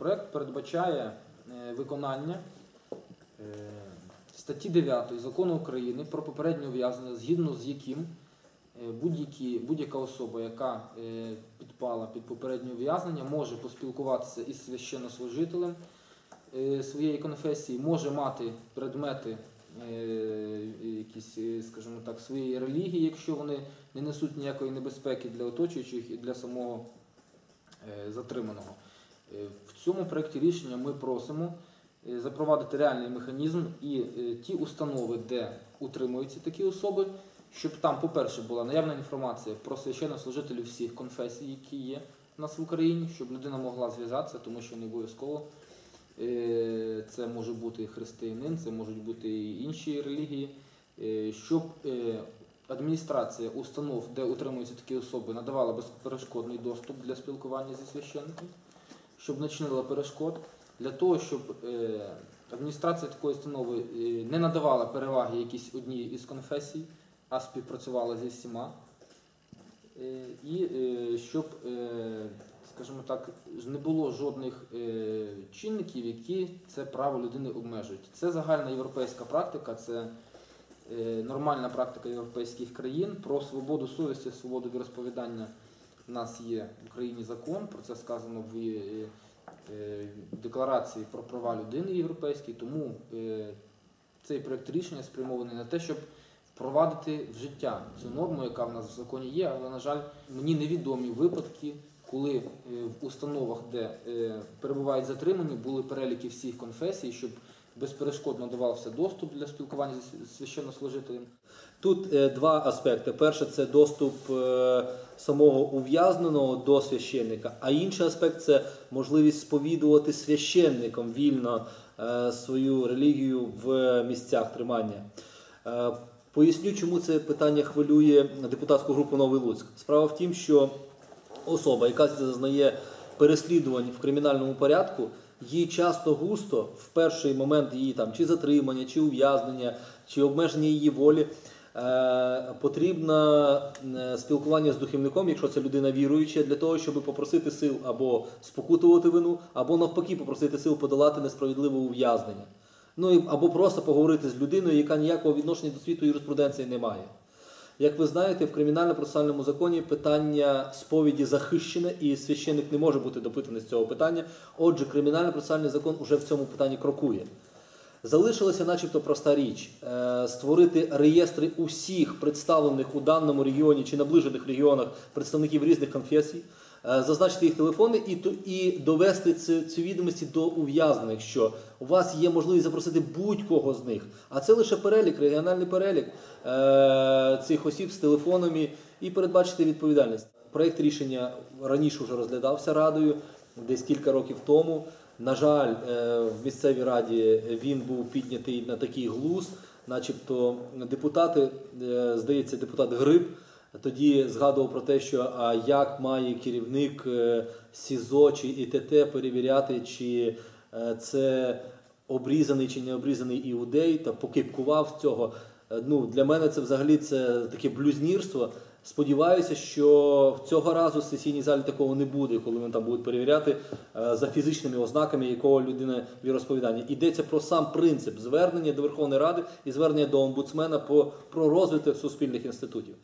проект передбачає е, виконання е, статті 9 закону України про попереднє ув'язнення, згідно з яким е, будь-яка особа, яка підпала під попереднє ув'язнення, може поспілкуватися із священнослужителем своєї конфесії, може мати предмети якісь, скажімо так, своєї релігії, якщо вони не несуть ніякої небезпеки для оточуючих і для самого затриманого. Е, В цьому проєкті рішення ми просимо е, запровадити реальний механізм і е, ті установи, де утримуються такі особи, щоб там, по-перше, була наявна інформація про священнослужителів всіх конфесій, які є у нас в Україні, щоб людина могла зв'язатися, тому що не обов'язково. Це може бути християнин, це можуть бути і інші релігії, щоб адміністрація установ, де утримуються такі особи, надавала безперешкодний доступ для спілкування зі священником, щоб не чинила перешкод, для того, щоб е, адміністрація такої установи е, не надавала переваги якійсь одній із конфесій, а співпрацювала зі всіма. Е, І щоб, скажімо так, не було жодних чинників, які це право людини обмежують. Це загальна європейська практика, це нормальна практика європейських країн про свободу совісті, свободу віросповідання. У нас є в Україні закон, про це сказано в е, е, декларації про права людини європейській, тому е, цей проєкт рішення спрямований на те, щоб впровадити в життя цю норму, яка в нас в законі є, але, на жаль, мені невідомі випадки, коли в установах, де перебувають затримані, були переліки всіх конфесій, щоб безперешкодно давався доступ для спілкування зі священнослужителем. Тут е, два аспекти. Перше це доступ е, самого ув'язненого до священника, а інший аспект це можливість сповідувати священником вільно е, свою релігію в місцях тримання. Поясню, чому це питання хвилює депутатську групу Новий Луцьк. Справа в тім, що особа, яка зазнає переслідувань в кримінальному порядку, їй часто густо в перший момент її там чи затримання, чи ув'язнення, чи обмеження її волі. Е, потрібно е, спілкування з духовником, якщо це людина віруюча, для того, щоб попросити сил або спокутувати вину, або навпаки попросити сил подолати несправедливе ув'язнення. Ну або просто поговорити з людиною, яка ніякого відношення до світу юриспруденції не має. Як ви знаєте, в кримінально-процесуальному законі питання сповіді захищене, і священник не може бути допитаний з цього питання. Отже, кримінально-процесуальний закон уже в цьому питанні крокує. Залишилася, начебто, проста річ е, створити реєстри усіх представлених у даному регіоні чи наближених регіонах представників різних конфесій, зазначити їх телефони і, і довести цю, цю відомості до ув'язнених, що у вас є можливість запросити будь-кого з них. А це лише перелік, регіональний перелік е, цих осіб з телефонами і передбачити відповідальність. Проєкт рішення раніше вже розглядався радою, десь кілька років тому. На жаль, е, в місцевій раді він був піднятий на такий глуз, начебто депутати, е, здається, депутат Гриб тоді згадував про те, що а як має керівник е, СІЗО чи ІТТ перевіряти, чи е, це обрізаний чи не обрізаний іудей, та покипкував цього. Е, Ну, для мене це взагалі це таке блюзнірство. Сподіваюся, що цього разу в сесійній залі такого не буде, коли вони там будуть перевіряти за фізичними ознаками якого людини віросповідання. Йдеться про сам принцип звернення до Верховної Ради і звернення до омбудсмена по, про розвиток суспільних інститутів.